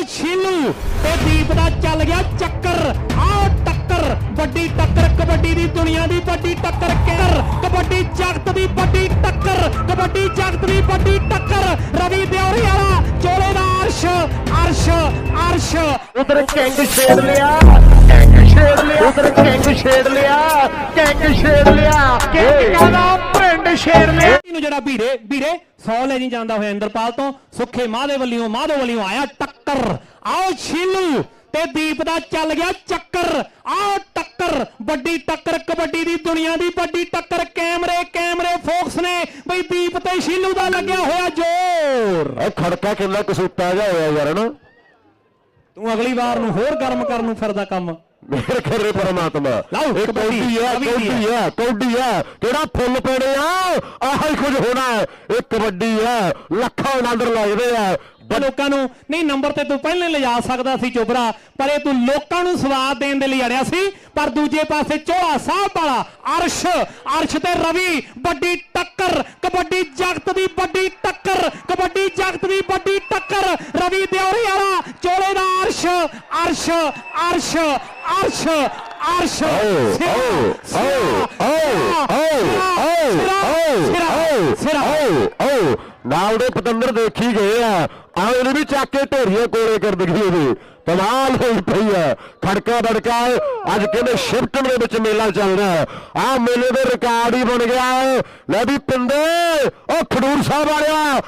ਆਓ ਛੀਲੂ ਤੇ ਦੀਪ ਦਾ ਚੱਲ ਗਿਆ ਚੱਕਰ। ਆਓ ਟੱਕਰ ਵੱਡੀ ਟੱਕਰ ਕਬੱਡੀ ਦੀ ਦੁਨੀਆ ਦੀ ਵੱਡੀ ਟੱਕਰ ਕਰ ਕਬੱਡੀ ਜਗਤ ਦੀ ਵੱਡੀ ਟੱਕਰ ਕਬੱਡੀ ਜਗਤ ਦੀ ਵੱਡੀ ਟੱਕਰ। ਰਵੀ ਦਿਉਰੀ ਵਾਲਾ ਚੋਲੇ ਦਾ ਅਰਸ਼ ਅਰਸ਼ ਅਰਸ਼। ਉਧਰ ਕਿੰਗ ਛੇੜ ਲਿਆ ਕਿੰਗ ਛੇੜ ਲਿਆ। ਉਧਰ ਕਿੰਗ ਛੇੜ ਲਿਆ ਕਿੰਗ ਛੇੜ ਲਿਆ। ਕਿੰਗ ਕਹਿੰਦਾ ਪਿੰਡ ਛੇੜ ਲਿਆ। ਨੂੰ ਜਿਹੜਾ ਵੀਰੇ ਵੀਰੇ 100 ਲੈ ਨਹੀਂ ਜਾਂਦਾ ਹੋਇਆ ਇੰਦਰਪਾਲ ਤੋਂ। ਸੁੱਖੇ ਮਾਦੇ ਵੱਲਿਓ ਮਾਧੋ ਵੱਲਿਓ ਆਇਆ ਟੱਕਰ ਆਓ ਛੀਲੂ ਤੇ ਦੀਪ ਦਾ ਚੱਲ ਗਿਆ ਚੱਕਰ। ਆਓ ਟੱਕਰ। ਵੱਡੀ ਟੱਕਰ ਕਬੱਡੀ ਦੀ ਦੁਨੀਆ ਦੀ ਵੱਡੀ ਟੱਕਰ। ਕੈਮਰੇ ਕੈਮਰੇ ਫੋਕਸ ਨੇ ਬਈ ਦੀਪ ਤੇ ਛੀਲੂ ਦਾ ਲੱਗਿਆ ਹੋਇਆ ਜ਼ੋਰ। ਇਹ ਖੜਕਾ ਕਿੰਨਾ ਕਸੂਤਾ ਜਾ ਹੋਇਆ ਯਾਰ ਨਾ ਤੂੰ ਅਗਲੀ ਵਾਰ ਨੂੰ ਹੋਰ ਗਰਮ ਕਰਨ ਨੂੰ ਫਿਰਦਾ ਕੰਮ। ਮੇਰੇ ਖਰੇ ਪਰਮਾਤਮਾ। ਇਹ ਕੌਡੀ ਆ ਕੌਡੀ ਆ ਕੌਡੀ ਆ। ਕਿਹੜਾ ਫੁੱਲ ਪੈਣੇ ਆ ਆਹ ਕੁਝ ਹੋਣਾ ਹੈ। ਇਹ ਕਬੱਡੀ ਆ ਲੱਖਾਂ ਆਨੰਦ ਲੱਗਦੇ ਆ। ਲੋਕਾਂ ਨੂੰ ਨਹੀਂ ਨੰਬਰ ਤੇ ਤੂੰ ਪਹਿਲਾਂ ਲਿਜਾ ਸਕਦਾ ਸੀ ਚੋਬਰਾ ਪਰ ਇਹ ਤੂੰ ਲੋਕਾਂ ਨੂੰ ਸਵਾਦ ਦੇਣ ਦੇ ਲਈ ਅੜਿਆ ਸੀ। ਪਰ ਦੂਜੇ ਪਾਸੇ ਚੋਲਾ ਸਾਹਿਬ ਵਾਲਾ ਅਰਸ਼ ਅਰਸ਼ ਤੇ ਰਵੀ ਵੱਡੀ ਟੱਕਰ। ਕਬੱਡੀ ਜਗਤ ਦੀ ਵੱਡੀ ਟੱਕਰ ਕਬੱਡੀ ਜਗਤ ਦੀ ਵੱਡੀ ਟੱਕਰ। ਰਵੀ ਆਓ ਸਿਰਾ। ਆਓ ਆਓ ਨਾਲ ਦੇ ਪਤੰਦਰ ਦੇਖੀ ਗਏ ਆ ਆ ਇਹਨੇ ਵੀ ਚੱਕ ਕੇ ਢੇਰੀਆਂ ਕੋਲੇ ਕਰ ਦਗੀ ਇਹਦੀ ਕਮਾਲ ਹੋਈ ਪਈ ਆ ਖੜਕਾ ਦੜਕਾ ਅੱਜ ਕਹਿੰਦੇ ਸ਼ਿਫਟਨ ਦੇ ਵਿੱਚ ਮੇਲਾ ਚੱਲ ਰਿਹਾ ਆ ਮੇਲੇ ਦੇ ਰਿਕਾਰਡ ਹੀ ਬਣ ਗਿਆ ਹੈ। ਲੈ ਵੀ ਪਿੰਦੇ ਉਹ ਖਡੂਰ ਸਾਹਿਬ ਵਾਲਿਆ